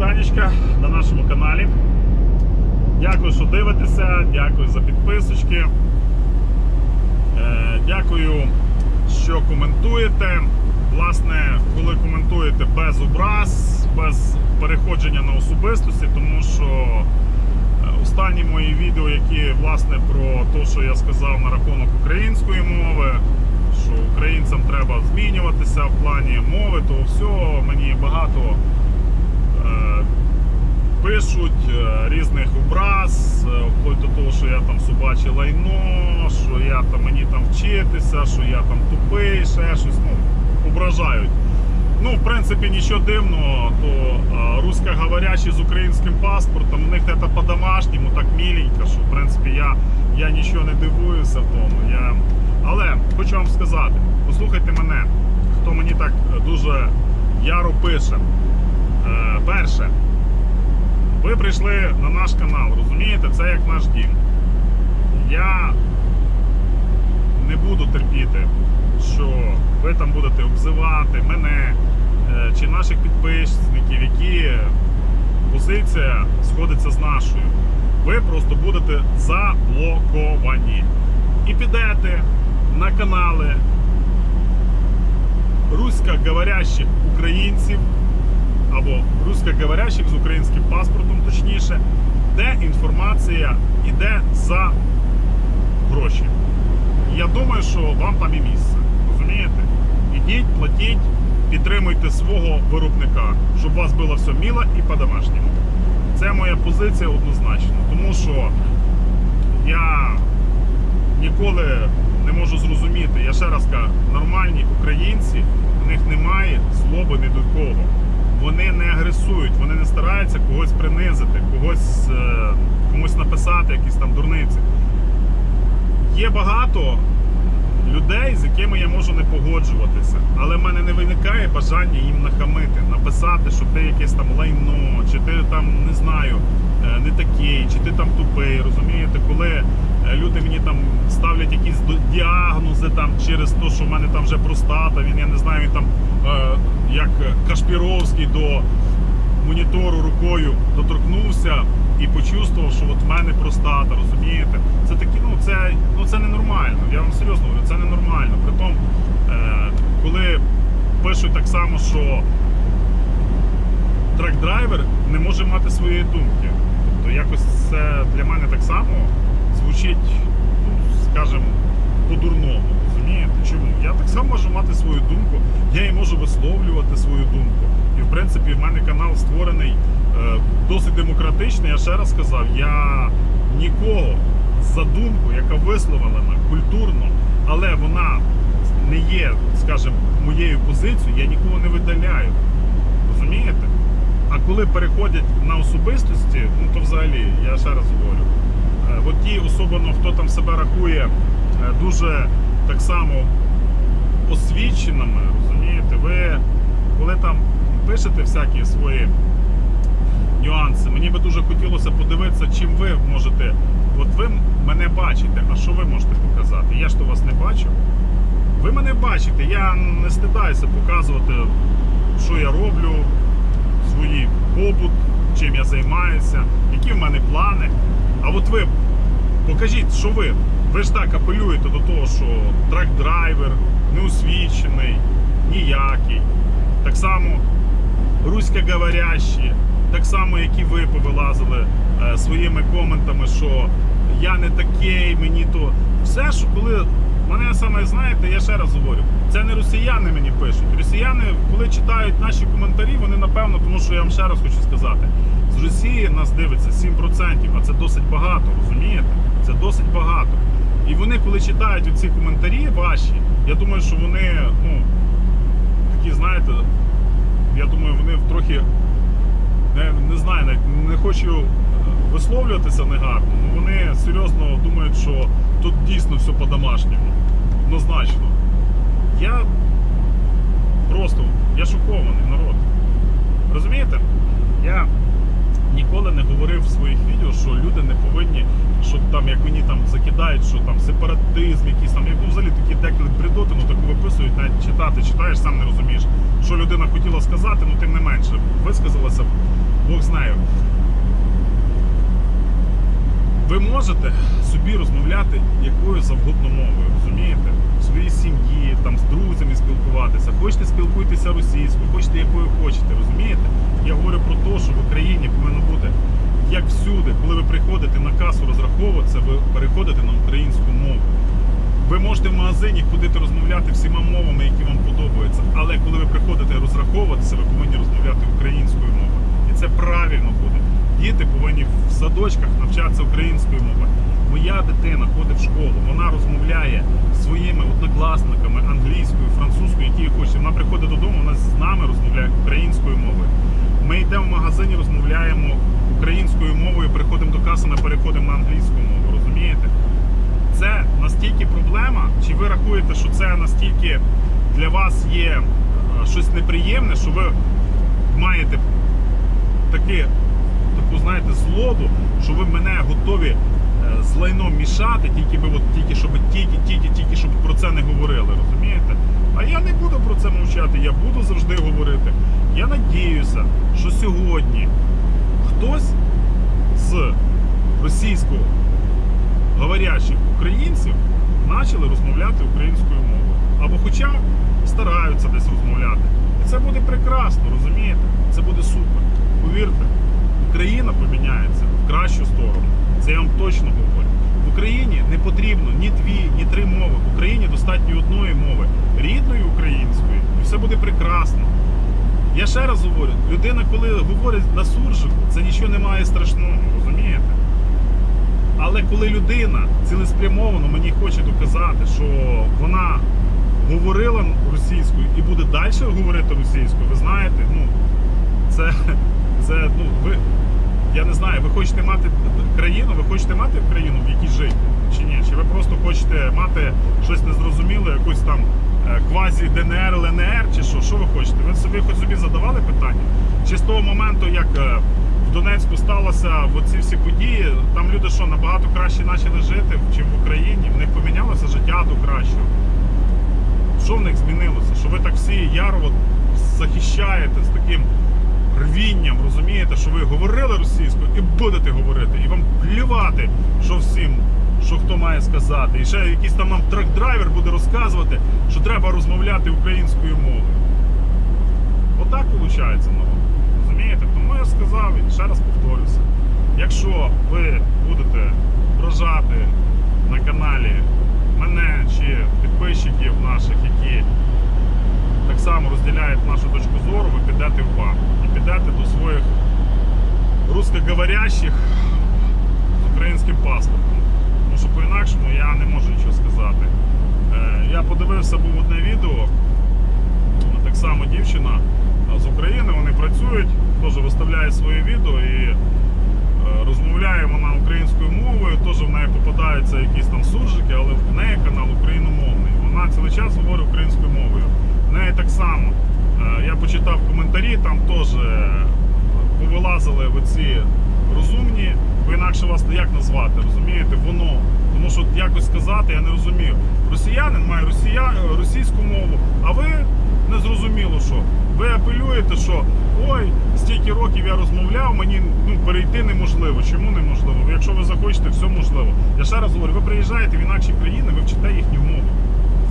вітанечка на нашому каналі. Дякую, що дивитеся, дякую за підписочки. Е, Дякую, що коментуєте. Власне, коли коментуєте без образ, без переходження на особистості, тому що е, останні мої відео, які власне про те, що я сказав на рахунок української мови, що українцям треба змінюватися в плані мови, то все мені багато пишуть е, різних образ, е, вплоть до того, що я там собаче лайно, що я там мені там вчитися, що я там тупий, ще щось. Ну, ображають. Ну, в принципі, нічого дивного, то е, русскоговорящі з українським паспортом, у них це по-домашньому, так міленько, що в принципі я, я нічого не дивуюся в тому. Я... Але хочу вам сказати, послухайте мене, хто мені так дуже яро пише. Е, перше, ви прийшли на наш канал, розумієте, це як наш дім. Я не буду терпіти, що ви там будете обзивати мене е, чи наших підписників, які позиція сходиться з нашою. Ви просто будете заблоковані. І підете на канали руськоговорящих українців або русскоговорящих з українським паспортом, точніше, де інформація йде за гроші. Я думаю, що вам там і місце. Розумієте? Ідіть, платіть, підтримуйте свого виробника, щоб у вас було все мило і по-домашньому. Це моя позиція однозначно. Тому що я ніколи не можу зрозуміти, я ще раз кажу, нормальні українці, в них немає злоби ні до кого. Вони не агресують, вони не стараються когось принизити, когось е, комусь написати, якісь там дурниці. Є багато людей, з якими я можу не погоджуватися, але в мене не виникає бажання їм нахамити, написати, що ти якесь там лайно, чи ти там не знаю, е, не такий, чи ти там тупий. Розумієте, коли е, люди мені там ставлять якісь діагнози там через те, що в мене там вже простата, він я не знаю, він там як Кашпіровський до монітору рукою доторкнувся і почувствував, що от в мене простата, розумієте? Це такі, ну це, ну це ненормально. Я вам серйозно говорю, це ненормально. Притом, е, коли пишуть так само, що трак-драйвер не може мати своєї думки. Тобто якось це для мене так само звучить, ну, скажімо, по-дурному. Розумієте? Чому? Я так само можу мати свою думку, я і можу висловлювати свою думку. І в принципі в мене канал створений е, досить демократичний. Я ще раз сказав, я нікого за думку, яка висловлена культурно, але вона не є, скажімо, моєю позицією, я нікого не видаляю. Розумієте? А коли переходять на особистості, ну то взагалі, я ще раз говорю, е, от ті особливо, хто там себе рахує е, дуже так само освіченими, розумієте, ви коли там пишете всякі свої нюанси, мені би дуже хотілося подивитися, чим ви можете. От ви мене бачите, а що ви можете показати? Я ж то вас не бачу. Ви мене бачите, я не стидаюся показувати, що я роблю, свої побут, чим я займаюся, які в мене плани. А от ви покажіть, що ви. Ви ж так апелюєте до того, що трак-драйвер, неосвічений, ніякий. Так само руськоговорящі, так само, як і ви повилазили е, своїми коментами, що я не такий, мені то. Все, що коли. Мене саме знаєте, я ще раз говорю, це не росіяни мені пишуть. Росіяни, коли читають наші коментарі, вони напевно, тому що я вам ще раз хочу сказати, з Росії нас дивиться 7%, а це досить багато, розумієте? Це досить багато. І вони, коли читають оці коментарі ваші, я думаю, що вони, ну, такі, знаєте, я думаю, вони трохи не, не знаю, навіть не хочу е, висловлюватися негарно, але вони серйозно думають, що тут дійсно все по-домашньому. Однозначно. Я просто я шокований народ. Розумієте? Я ніколи не говорив в своїх відео, що люди не повинні, що там, як мені там закидають, що там сепаратизм, якийсь там, як взагалі такі декілька придоти, ну таку виписують, навіть читати, читаєш, сам не розумієш, що людина хотіла сказати, ну тим не менше, висказалася, Бог знає. Ви можете собі розмовляти якою завгодно мовою, розумієте? В своїй сім'ї, там з друзями спілкуватися, хочете спілкуйтеся російською, хочете якою хочете, розумієте? Я говорю про те, що в Україні повинно бути як всюди, коли ви приходите на касу розраховуватися, ви переходите на українську мову. Ви можете в магазині ходити розмовляти всіма мовами, які вам подобаються, але коли ви приходите розраховуватися, ви повинні розмовляти українською мовою. І це правильно буде. Діти повинні в садочках навчатися українською мовою. Моя дитина ходить в школу, вона розмовляє своїми однокласниками англійською, французькою, які хоче. Вона приходить додому, вона з нами розмовляє українською мовою. Ми йдемо в магазині, розмовляємо українською мовою, приходимо до каси, ми переходимо на англійську мову. Розумієте? Це настільки проблема, чи ви рахуєте, що це настільки для вас є е, щось неприємне, що ви маєте таки, таку, знаєте, злобу, що ви мене готові е, з лайном мішати, тільки би от тільки щоб тільки, тільки, тільки щоб про це не говорили, розумієте? А я не буду про це мовчати, я буду завжди говорити. Я надіюся, що сьогодні хтось з російського говорящих українців почали розмовляти українською мовою. Або хоча стараються десь розмовляти. І це буде прекрасно, розумієте? Це буде супер. Повірте, Україна поміняється в кращу сторону. Це я вам точно говорю. В Україні не потрібно ні дві, ні три мови. В Україні достатньо одної мови, рідної української, і все буде прекрасно. Я ще раз говорю, людина, коли говорить на суржику, це нічого немає страшного, розумієте? Але коли людина цілеспрямовано мені хоче доказати, що вона говорила російською і буде далі говорити російською, ви знаєте, ну це, це ну ви. Я не знаю, ви хочете мати країну, ви хочете мати країну, в якій жити, чи ні? Чи ви просто хочете мати щось незрозуміле, якусь там квазі ДНР, ЛНР, чи що? Що ви хочете? Ви собі хоч собі задавали питання? Чи з того моменту, як е, в Донецьку сталося оці всі події, там люди що набагато краще почали жити, чим в Україні? В них помінялося життя до кращого. Що в них змінилося? Що ви так всі ярово захищаєте з таким рвінням, розумієте, що ви говорили російською і будете говорити, і вам плювати, що всім, що хто має сказати. І ще якийсь там нам трак-драйвер буде розказувати, що треба розмовляти українською мовою. Отак виходить народ. Розумієте? Тому я сказав і ще раз повторюся. Якщо ви будете вражати на каналі мене чи підписчиків наших, які так само розділяють нашу точку зору, ви підете в бан і підете до своїх русскоговорящих з українським паспортом. Я не можу нічого сказати. Е, Я подивився був одне відео, так само дівчина з України, вони працюють, теж виставляє своє відео і е, розмовляє вона українською мовою, теж в неї попадаються якісь там суржики, але в неї канал україномовний. Вона цілий час говорить українською мовою. В неї так само. Е, Я почитав коментарі, там теж е, повилазили оці розумні, бо інакше вас як назвати, розумієте, воно. Тому що якось сказати, я не розумію. Росіянин має росія... російську мову, а ви не зрозуміло, що. Ви апелюєте, що ой, стільки років я розмовляв, мені ну, перейти неможливо. Чому неможливо? Якщо ви захочете, все можливо. Я ще раз говорю, ви приїжджаєте в інакші країни, ви вчите їхню мову.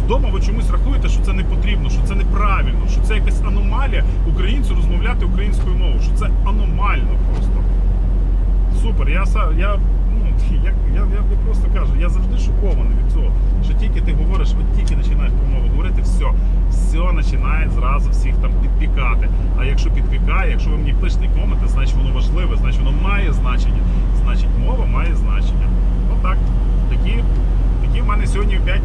Вдома ви чомусь рахуєте, що це не потрібно, що це неправильно, що це якась аномалія українцю розмовляти українською мовою, що це аномально просто. Супер, я я, я, я, я, просто кажу, я завжди шокований від цього. Що тільки ти говориш, от тільки починаєш про мову говорити, все, все починає зразу всіх там підпікати. А якщо підпікає, якщо ви мені пишете коменти, значить воно важливе, значить воно має значення. Значить, мова має значення. Отак. Такі, такі в мене сьогодні 5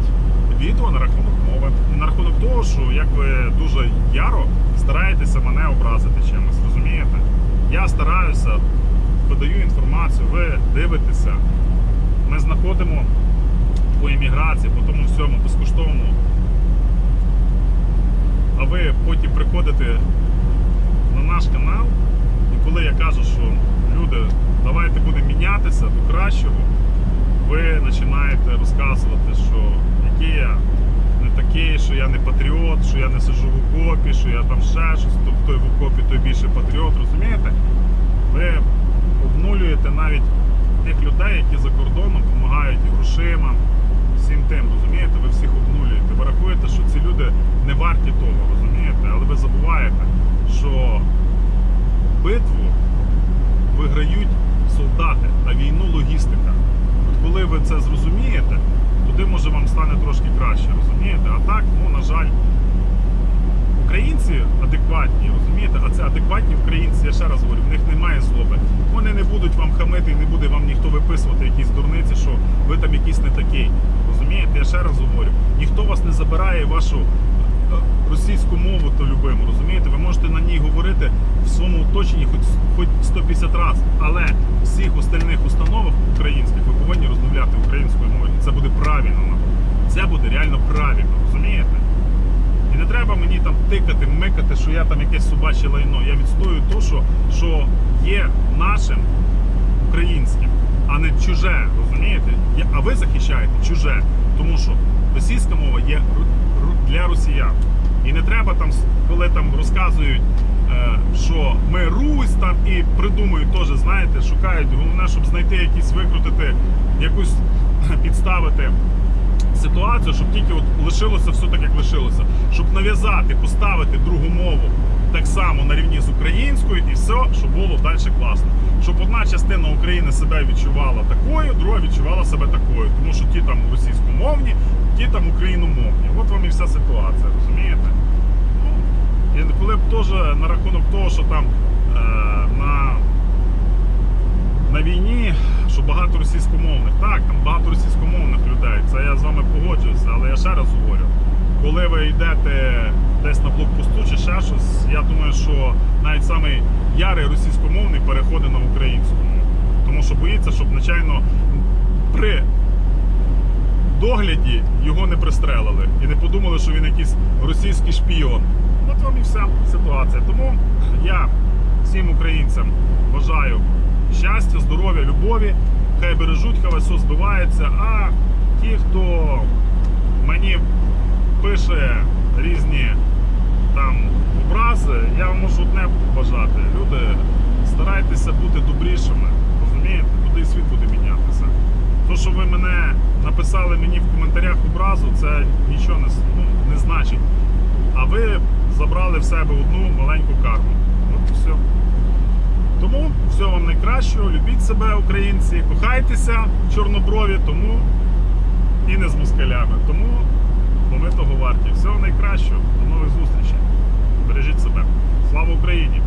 відео на рахунок мови. І на рахунок того, що як ви дуже яро стараєтеся мене образити чимось, розумієте? Я стараюся, подаю інформацію, ви дивитеся. Ми знаходимо по імміграції, по тому всьому безкоштовно. А ви потім приходите на наш канал, і коли я кажу, що люди, давайте будемо мінятися до кращого, ви починаєте розказувати, що який я не такий, що я не патріот, що я не сиджу в окопі, що я там ще щось, то той в окопі, той більше патріот, розумієте? Ви обнулюєте навіть тих людей, які за кордоном допомагають і грошима, всім тим, розумієте, ви всіх обнулюєте. Ви рахуєте, що ці люди не варті того, розумієте? Але ви забуваєте, що битву виграють солдати, а війну логістика. От коли ви це зрозумієте, тоді може вам стане трошки краще, розумієте? А так, ну на жаль, українці адекватні, розумієте? А це адекватні українці, я ще раз говорю, в них немає злоби. Вони не будуть вам хамити і не буде вам ніхто виписувати якісь дурниці, що ви там якийсь не такий. Розумієте? Я ще раз говорю, ніхто вас не забирає вашу е, російську мову то любиму, розумієте? Ви можете на ній говорити в своєму оточенні хоч, хоч 150 разів, але в всіх остальних установах українських ви повинні розмовляти українською мовою. І це буде правильно. Це буде реально правильно, розумієте? І не треба мені там тикати, микати, що я там якесь собаче лайно. Я відстоюю то, що, що є нашим українським, а не чуже. Розумієте? А ви захищаєте чуже. Тому що російська мова є для росіян. І не треба там, коли там розказують, е, що ми Русь там і придумують теж, знаєте, шукають головне, щоб знайти якісь викрутити, якусь підставити ситуацію, щоб тільки от лишилося все так, як лишилося, щоб нав'язати, поставити другу мову так само на рівні з українською, і все, щоб було далі класно. Щоб одна частина України себе відчувала такою, друга відчувала себе такою, тому що ті там російськомовні, ті там україномовні. От вам і вся ситуація, розумієте? Ну, і коли б теж на рахунок того, що там е, на на війні, що багато російськомовних. Так, там багато російськомовних людей. Це я з вами погоджуюся, але я ще раз говорю. Коли ви йдете десь на блокпосту чи ще щось, я думаю, що навіть самий ярий російськомовний переходить на українську. Тому що боїться, щоб, звичайно, при догляді його не пристрелили і не подумали, що він якийсь російський шпіон. От вам і вся ситуація. Тому я всім українцям бажаю щастя, здоров'я, любові. Хай бережуть, хай все збивається. А ті, хто мені пише різні там образи, я вам можу одне побажати. Люди, старайтеся бути добрішими, розумієте? Туди і світ буде мінятися. То, що ви мене написали мені в коментарях образу, це нічого не, ну, не значить. А ви забрали в себе одну маленьку карму. От і все. Тому всього вам найкращого, любіть себе, українці, кохайтеся чорноброві, тому і не з москалями. Тому бо ми того варті. Всього найкращого, до нових зустрічей. Бережіть себе. Слава Україні!